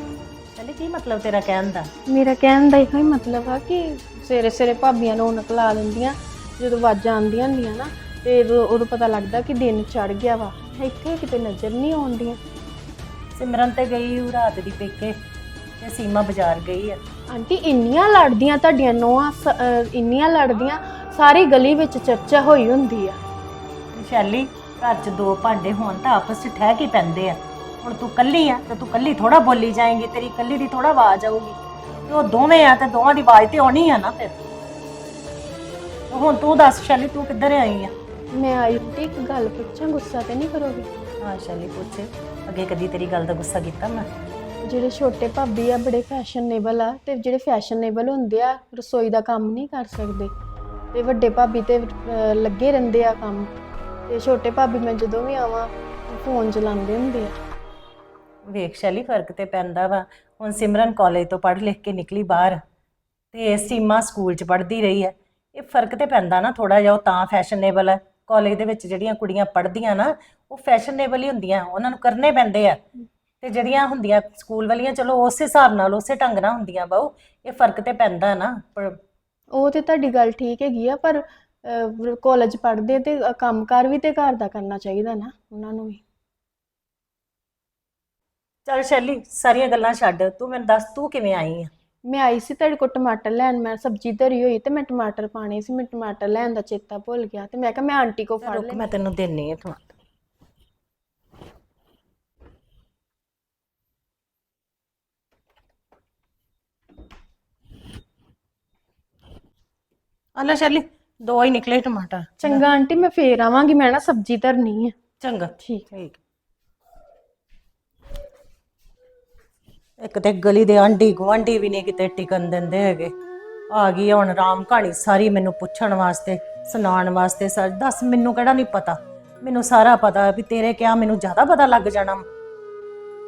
ਸ਼ੈਲੀ ਕੀ ਮਤਲਬ ਤੇਰਾ ਕਹਿਣ ਦਾ? ਮੇਰਾ ਕਹਿਣ ਦਾ ਇਹੋ ਹੀ ਮਤਲਬ ਆ ਕਿ ਸਿਰੇ ਸਿਰੇ ਭਾਬੀਆਂ ਰੌਣਕ ਲਾ ਦਿੰਦੀਆਂ ਜਦੋਂ ਆਵਾਜ਼ਾਂ ਆਉਂਦੀਆਂ ਹੁੰਦੀਆਂ ਨਾ। ਤੇ ਉਦੋਂ ਉਦੋਂ ਪਤਾ ਲੱਗਦਾ ਕਿ ਦਿਨ ਚੜ ਗਿਆ ਵਾ ਇੱਥੇ ਕਿਤੇ ਨਜ਼ਰ ਨਹੀਂ ਆਉਂਦੀਆਂ। ਸਿਮਰਨ ਤੇ ਗਈ ਉਹ ਰਾਤ ਦੀ ਪੇਕੇ ਤੇ ਸੀਮਾ ਬਾਜ਼ਾਰ ਗਈ ਆ। ਆਂਟੀ ਇੰਨੀਆਂ ਲੜਦੀਆਂ ਤੁਹਾਡੀਆਂ ਨੋਆਂ ਇੰਨੀਆਂ ਲੜਦੀਆਂ ਸਾਰੀ ਗਲੀ ਵਿੱਚ ਚਰਚਾ ਹੋਈ ਹੁੰਦੀ ਆ। ਸ਼ੈਲੀ ਘਰ 'ਚ ਦੋ ਭਾਂਡੇ ਹੋਣ ਤਾਂ ਆਪਸ 'ਚ ਠਹਿ ਕੇ ਪੈਂਦੇ ਆ। ਹੁਣ ਤੂੰ ਕੱਲੀ ਆ ਤੇ ਤੂੰ ਕੱਲੀ ਥੋੜਾ ਬੋਲੀ ਜਾਏਂਗੀ ਤੇਰੀ ਕੱਲੀ ਦੀ ਥੋੜਾ ਆਵਾਜ਼ ਆਊਗੀ। ਤੇ ਉਹ ਦੋਵੇਂ ਆ ਤੇ ਦੋਵਾਂ ਦੀ ਆਵਾਜ਼ ਤੇ ਆਉਣੀ ਆ ਨਾ ਫਿਰ। ਹੁਣ ਤੂੰ ਦੱਸ ਸ਼ੈਲੀ ਤੂੰ ਕਿੱਧਰ ਆਈ ਆ? ਮੈਂ ਆਈ ਤੇ ਇੱਕ ਗੱਲ ਪੁੱਛਾਂ ਗੁੱਸਾ ਤੇ ਨਹੀਂ ਕਰੋਗੇ? ਹਾਂ ਸ਼ੈਲੀ ਪੁੱਛ। ਅੱਗੇ ਕਦੀ ਤੇਰੀ ਗੱਲ ਦਾ ਗੁੱਸਾ ਕੀਤਾ ਮੈਂ? ਜਿਹੜੇ ਛੋਟੇ ਭਾਬੀ ਆ ਬੜੇ ਫੈਸ਼ਨੇਬਲ ਆ ਤੇ ਜਿਹੜੇ ਫੈਸ਼ਨੇਬਲ ਹੁੰਦੇ ਆ ਰਸੋਈ ਦਾ ਕੰਮ ਨਹੀਂ ਕਰ ਸਕਦੇ। ਤੇ ਵੱਡੇ ਭਾਬੀ ਤੇ ਅਹ, ਲੱਗੇ ਰਹਿੰਦੇ ਆ ਕੰਮ। ਤੇ ਛੋਟੇ ਭਾਬੀ ਮੈਂ ਜਦੋਂ ਵੀ ਆਵਾਂ ਫੋਨ ਚਲਾਉਂਦੇ ਹੁੰਦੇ ਆ। ਵੇਖ ਸ਼ੈਲੀ ਫ਼ਰਕ ਤੇ ਪੈਂਦਾ ਵਾ। ਹੁਣ ਸਿਮਰਨ ਕਾਲਜ ਤੋਂ ਪੜ੍ਹ ਲਿਖ ਕੇ ਨਿਕਲੀ ਬਾਹਰ ਤੇ ਸੀਮਾ ਸਕੂਲ 'ਚ ਪੜ੍ਹਦੀ ਰਹੀ ਹੈ। ਇਹ ਫ਼ਰਕ ਤੇ ਪੈਂਦਾ ਨਾ ਥੋੜਾ ਜਿਹਾ ਉਹ ਤਾਂ ਫੈਸ਼ਨੇਬਲ ਹੈ ਕਾਲਜ ਦੇ ਵਿੱਚ ਜਿਹੜੀਆਂ ਕੁੜੀਆਂ ਪੜ੍ਹਦੀਆਂ ਨਾ ਉਹ ਫੈਸ਼ਨੇਬਲ ਹੀ ਹੁੰਦੀਆਂ ਉਹਨਾਂ ਨੂੰ ਕਰਨੇ ਪੈਂਦੇ ਆ। ਤੇ ਜਿਹੜੀਆਂ ਹੁੰਦੀਆਂ ਸਕੂਲ ਵਾਲੀਆਂ ਚਲੋ ਉਸੇ ਹਿਸਾਬ ਨਾਲ ਉਸੇ ਢੰਗ ਨਾਲ ਹੁੰਦੀਆਂ ਬਾਊ ਇਹ ਫ਼ਰਕ ਤੇ ਪੈਂਦਾ ਨਾ। ਪਰ ਉਹ ਤੇ ਤੁਹਾਡੀ ਗੱਲ ਠੀਕ ਹੈਗੀ ਆ ਪਰ ਕਾਲਜ ਪੜ੍ਹਦੇ ਤੇ ਕੰਮਕਾਰ ਵੀ ਤੇ ਘਰ ਦਾ ਕਰਨਾ ਚਾਹੀਦਾ ਨਾ ਉਹਨਾਂ ਨੂੰ ਵੀ। ਚੱਲ ਸ਼ੈਲੀ ਸਾਰੀਆਂ ਗੱਲਾਂ ਛੱਡ ਤੂੰ ਮੈਨੂੰ ਦੱਸ ਤੂੰ ਕਿਵੇਂ ਆਈ ਆ? ਮੈਂ ਆਈ ਸੀ ਤੁਹਾਡੇ ਕੋਲ ਟਮਾਟਰ ਲੈਣ ਮੈਂ ਸਬਜ਼ੀ ਧਰੀ ਹੋਈ ਤੇ ਮੈਂ ਟਮਾਟਰ ਪਾਣੇ ਸੀ ਮੈਂ ਟਮਾਟਰ ਲੈਣ ਦਾ ਚੇਤਾ ਭੁੱਲ ਗਿਆ ਤੇ ਮੈਂ ਕਿਹਾ ਮੈਂ ਆਂਟੀ ਕੋ ਫੜ ਰੁਕ ਲੈ ਮੈਂ ਤੈਨੂੰ ਦੇਣੀ ਆ ਟਮਾਟਰ। ਅੱਲਾ ਸ਼ੈਲੀ ਦੋ ਹੀ ਨਿਕਲੇ ਟਮਾਟਰ। ਚੰਗਾ ਆਂਟੀ ਮੈਂ ਫੇਰ ਆਵਾਂਗੀ ਮੈਂ ਨਾ ਸਬਜ਼ੀ ਧਰਨੀ ਹੈ ਚੰਗਾ। ਠੀਕ ਠੀਕ। ਇੱਕ ਤੇ ਗਲੀ ਦੇ ਆਂਢੀ ਗੁਆਂਢੀ ਵੀ ਨਹੀਂ ਕਿਤੇ ਟਿਕਣ ਦਿੰਦੇ ਹੈਗੇ। ਆ ਗਈ ਹੁਣ ਰਾਮ ਕਹਾਣੀ ਸਾਰੀ ਮੈਨੂੰ ਪੁੱਛਣ ਵਾਸਤੇ ਸੁਣਾਉਣ ਵਾਸਤੇ ਸਰ। ਦੱਸ ਮੈਨੂੰ ਕਿਹੜਾ ਨਹੀਂ ਪਤਾ? ਮੈਨੂੰ ਸਾਰਾ ਪਤਾ ਵੀ ਤੇਰੇ ਕਿਹਾ ਮੈਨੂੰ ਜ਼ਿਆਦਾ ਪਤਾ ਲੱਗ ਜਾਣਾ।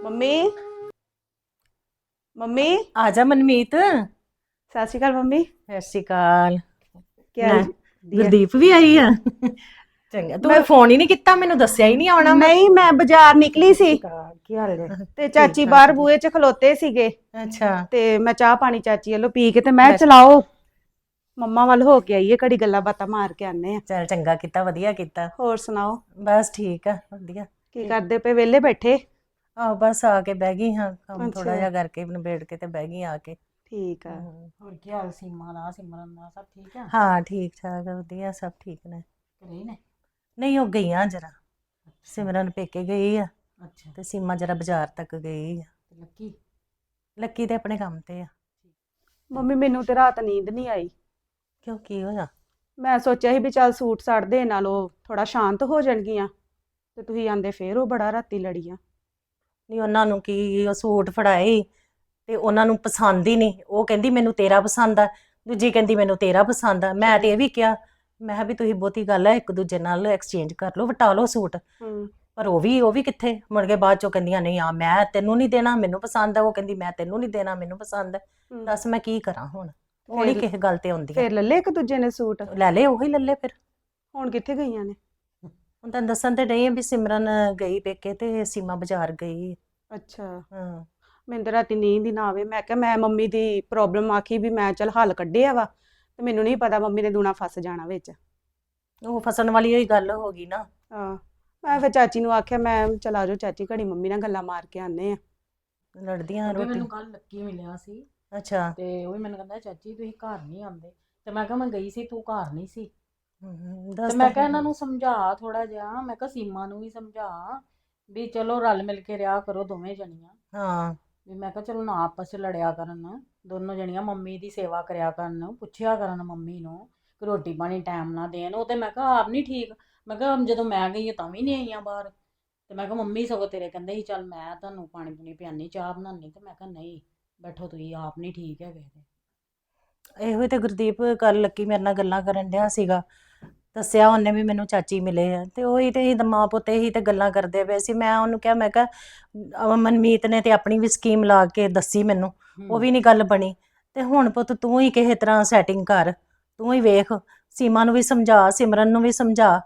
Mummy mummy. ਆ ਜਾ ਮਨਮੀਤ। ਸਤਿ ਸ਼੍ਰੀ ਅਕਾਲ ਮੰਮੀ। ਸਤਿ ਸ਼੍ਰੀ ਅਕਾਲ। ਕੀ ਹਾਲ? ਜੀ? ਗੁਰਦੀਪ ਵੀ ਆਈ ਆ। ਚੰਗਾ। ਤੂੰ ਫੋਨ ਹੀ ਨਹੀਂ ਕੀਤਾ ਮੈਨੂੰ ਦੱਸਿਆ ਹੀ ਨਹੀਂ ਆਉਣਾ ਨਹੀਂ ਮੈਂ ਬਾਜ਼ਾਰ ਨਿਕਲੀ ਸੀ। ਕੀ ਹਾਲ ਹੈ ਤੇ ਚਾਚੀ ਬਾਹਰ ਬੂਹੇ 'ਚ ਖਲੋਤੇ ਸੀਗੇ। ਅੱਛਾ। ਤੇ ਮੈਂ ਚਾਹ ਪਾਣੀ ਚਾਚੀ ਵੱਲੋਂ ਪੀ ਕੇ ਤੇ ਮੈਂ ਚਲਾਓ। ਮੰਮਾ ਵੱਲ ਹੋ ਕੇ ਆਈਏ ਘੜੀ ਗੱਲਾਂ ਬਾਤਾਂ ਮਾਰ ਕੇ ਆਨੇ ਆ। ਚਲ ਚੰਗਾ ਕੀਤਾ ਵਧੀਆ ਕੀਤਾ। ਹੋਰ ਸੁਣਾਓ? ਬਸ ਠੀਕ ਆ ਵਧੀਆ। ਕੀ ਕਰਦੇ ਪਏ ਵਿਹਲੇ ਬੈਠੇ? ਆਹ ਬਸ ਆ ਕੇ ਬਹਿ ਗਈ ਹਾਂ। ਕੰਮ ਥੋੜਾ। ਜਿਹਾ ਕਰਕੇ ਨਿਬੇੜ ਕੇ ਤੇ ਬਹਿ ਗਈ ਆ ਕੇ। ਠੀਕ ਆ। ਹੋਰ ਕੀ ਹਾਲ ਸੀਮਾ ਦਾ ਸਿਮਰਨ ਦਾ ਸਭ ਠੀਕ ਆ? ਹਾਂ ਠੀਕ ਠਾਕ ਆ, ਵਧੀਆ ਸਭ ਠੀਕ ਨੇ। ਕਰੇ ਨੇ? ਨਹੀਂ ਉਹ ਗਈਆਂ ਜਰਾ। ਸਿਮਰਨ ਪੇਕੇ ਗਈ ਆ ਅੱਛਾ। ਤੇ ਸੀਮਾ ਜਰਾ ਬਾਜ਼ਾਰ ਤੱਕ ਗਈ ਆ। ਤੇ ਲੱਕੀ? ਲੱਕੀ ਤੇ ਆਪਣੇ ਕੰਮ ਤੇ ਆ। ਮੰਮੀ ਮੈਨੂੰ ਤੇ ਰਾਤ ਨੀਂਦ ਨਹੀਂ ਆਈ। ਕਿਉਂ ਕੀ ਹੋਇਆ? ਮੈਂ ਸੋਚਿਆ ਸੀ ਵੀ ਚੱਲ ਸੂਟ ਸਾੜ ਦੇ ਨਾਲੋਂ ਥੋੜਾ ਸ਼ਾਂਤ ਹੋ ਜਾਣਗੀਆਂ। ਤੇ ਤੁਸੀਂ ਆਂਦੇ ਫੇਰ ਉਹ ਬੜਾ ਰਾਤੀ ਲੜੀਆਂ ਨਹੀਂ ਉਹਨਾਂ ਨੂੰ ਕੀ ਉਹ ਸੂਟ ਫੜਾਏ ਤੇ ਉਹਨਾਂ ਨੂੰ ਪਸੰਦ ਹੀ ਨਹੀਂ। ਉਹ ਕਹਿੰਦੀ ਮੈਨੂੰ ਤੇਰਾ ਪਸੰਦ ਆ। ਦੂਜੀ ਕਹਿੰਦੀ ਮੈਨੂੰ ਤੇਰਾ ਪਸੰਦ ਆ। ਮੈਂ ਤੇ ਇਹ ਵੀ ਕਿਹਾ ਮੈਂ ਕਿਹਾ ਵੀ ਤੁਸੀਂ ਬਹੁਤੀ ਗੱਲ ਹੈ ਇੱਕ ਦੂਜੇ ਨਾਲ ਐਕਸਚੇਂਜ ਕਰ ਲਓ ਵਟਾ ਲਓ ਸੂਟ। ਹੂੰ। ਪਰ ਉਹ ਵੀ ਉਹ ਵੀ ਕਿੱਥੇ? ਮੁੜ ਕੇ ਬਾਅਦ ਚੋਂ ਕਹਿੰਦੀਆਂ ਨਹੀਂ ਆ ਮੈਂ ਤੈਨੂੰ ਨਹੀਂ ਦੇਣਾ ਮੈਨੂੰ ਪਸੰਦ ਆ। ਉਹ ਕਹਿੰਦੀ ਮੈਂ ਤੈਨੂੰ ਨਹੀਂ ਦੇਣਾ ਮੈਨੂੰ ਪਸੰਦ ਹੂੰ। ਦੱਸ ਮੈਂ ਕੀ ਕਰਾਂ ਹੁਣ? ਫਿਰ- ਕਿਸੇ ਗੱਲ ਤੇ ਆਉਂਦੀ ਫੇਰ ਲੱਲੇ ਇੱਕ ਦੂਜੇ ਨੇ ਸੂਟ। ਲੈ ਲੈ ਉਹੀ ਲੱਲੇ ਫਿਰ। ਹੁਣ ਕਿੱਥੇ ਗਈਆਂ ਨੇ? ਹੁਣ ਤਾਂ ਦੱਸਣ ਤੇ ਨਹੀਂ ਵੀ ਸਿਮਰਨ ਗਈ ਪੇਕੇ ਤੇ ਸੀਮਾ ਬਾਜ਼ਾਰ ਗਈ। ਅੱਛਾ। ਹਾਂ। ਮੈਨੂੰ ਤਾਂ ਰਾਤੀ ਨੀਂਦ ਹੀ ਨਾ ਆਵੇ। ਮੈਂ ਕਿਹਾ ਮੈਂ ਮੰਮੀ ਦੀ ਪ੍ਰੋਬਲਮ ਆਖੀ ਵੀ ਮੈਂ ਚਲ ਹੱਲ ਕੱਢਿਆ ਵਾ। ਤੇ ਮੈਨੂੰ ਨਹੀਂ ਪਤਾ ਮੰਮੀ ਨੇ ਦੂਣਾ ਫਸ ਜਾਣਾ ਵਿੱਚ। ਉਹ ਫਸਣ ਵਾਲੀ ਹੋਈ ਗੱਲ ਹੋ ਗਈ ਨਾ। ਹਾਂ ਮੈਂ ਫਿਰ ਚਾਚੀ ਨੂੰ ਆਖਿਆ ਮੈਂ ਚਲਾ ਜਾਓ ਚਾਚੀ ਘੜੀ ਮੰਮੀ ਨਾਲ ਗੱਲਾਂ ਮਾਰ ਕੇ ਆਨੇ ਆ ਲੜਦੀਆਂ ਅੱਗੇ ਰੋਟੀ। ਮੈਨੂੰ ਕੱਲ ਲੱਕੀ ਮਿਲਿਆ ਸੀ। ਅੱਛਾ। ਤੇ ਉਹ ਵੀ ਮੈਨੂੰ ਕਹਿੰਦਾ ਚਾਚੀ ਤੁਸੀਂ ਘਰ ਨਹੀਂ ਆਉਂਦੇ। ਤੇ ਮੈਂ ਕਿਹਾ ਮੈਂ ਗਈ ਸੀ ਤੂੰ ਘਰ ਨਹੀਂ ਸੀ। ਹਮ, ਤੇ ਦੱਸ ਮੈਂ ਤਾਂ ਕਿਹਾ ਇਹਨਾਂ। ਨੂੰ ਸਮਝਾ ਥੋੜਾ ਜਿਹਾ ਮੈਂ ਕਿਹਾ ਸੀਮਾ ਨੂੰ ਵੀ ਸਮਝਾ ਵੀ ਚਲੋ ਰਲ ਮਿਲ ਕੇ ਰਿਹਾ ਕਰੋ ਦੋਵੇਂ ਜਣੀਆਂ। ਹਾਂ। ਵੀ ਮੈਂ ਕਿਹਾ ਚਲੋ ਨਾ ਆਪਸ ਚ ਲੜਿਆ ਕਰਨ, ਦੋਨੋਂ ਜਣੀਆਂ ਮੰਮੀ ਦੀ ਸੇਵਾ ਕਰਿਆ ਕਰਨ, ਪੁੱਛਿਆ ਕਰਨ ਮੰਮੀ ਨੂੰ ਕਿ ਰੋਟੀ ਪਾਣੀ ਟਾਈਮ ਨਾਲ ਦੇਣ, ਉਹ ਤੇ ਮੈਂ ਕਿਹਾ ਆਪ ਨਹੀਂ ਠੀਕ। ਮੈਂ ਕਿਹਾ ਜਦੋਂ ਮੈਂ ਗਈ ਹਾਂ ਤਾਂ ਵੀ ਨਹੀਂ ਆਈਆਂ ਬਾਹਰ। ਤੇ ਮੈਂ ਕਿਹਾ ਮੰਮੀ ਸਗੋਂ ਤੇਰੇ ਕਹਿੰਦੇ ਸੀ, ਚੱਲ ਮੈਂ ਤੁਹਾਨੂੰ ਪਾਣੀ ਪੂਣੀ ਪਿਆਨੀ, ਚਾਹ ਬਣਾਉਣੀ ਤੇ ਮੈਂ ਕਿਹਾ ਨਹੀਂ, ਬੈਠੋ ਤੁਸੀਂ, ਆਪ ਨਹੀਂ ਠੀਕ ਹੈਗੇ ਤੇ। ਇਹੋ ਹੀ ਤੇ ਗੁਰਦੀਪ ਕੱਲ ਲੱਕੀ ਮੇਰੇ ਨਾਲ ਗੱਲਾਂ ਕਰਨ ਡਿਆ ਸੀਗਾ। ਦੱਸਿਆ ਉਹਨੇ ਵੀ ਮੈਨੂੰ ਚਾਚੀ ਮਿਲੇ ਆ ਤੇ ਉਹੀ ਤੇ ਹੀ ਮਾਂ ਪੁੱਤ ਹੀ ਤੇ ਗੱਲਾਂ ਕਰਦੇ ਪਏ ਸੀ। ਮੈਂ ਉਹਨੂੰ ਕਿਹਾ ਮੈਂ ਕਿਹਾ ਅਹ ਮਨਮੀਤ ਨੇ ਤੇ ਆਪਣੀ ਵੀ ਸਕੀਮ ਲਾ ਕੇ ਦੱਸੀ ਮੈਨੂੰ ਉਹ ਵੀ ਨਹੀਂ ਗੱਲ ਬਣੀ। ਤੇ ਹੁਣ ਪੁੱਤ ਤੂੰ ਹੀ ਕਿਸੇ ਤਰ੍ਹਾਂ ਸੈਟਿੰਗ ਕਰ ਤੂੰ ਹੀ ਵੇਖ ਸੀਮਾ ਨੂੰ ਵੀ ਸਮਝਾ ਸਿਮਰਨ ਨੂੰ ਵੀ ਸਮਝਾ।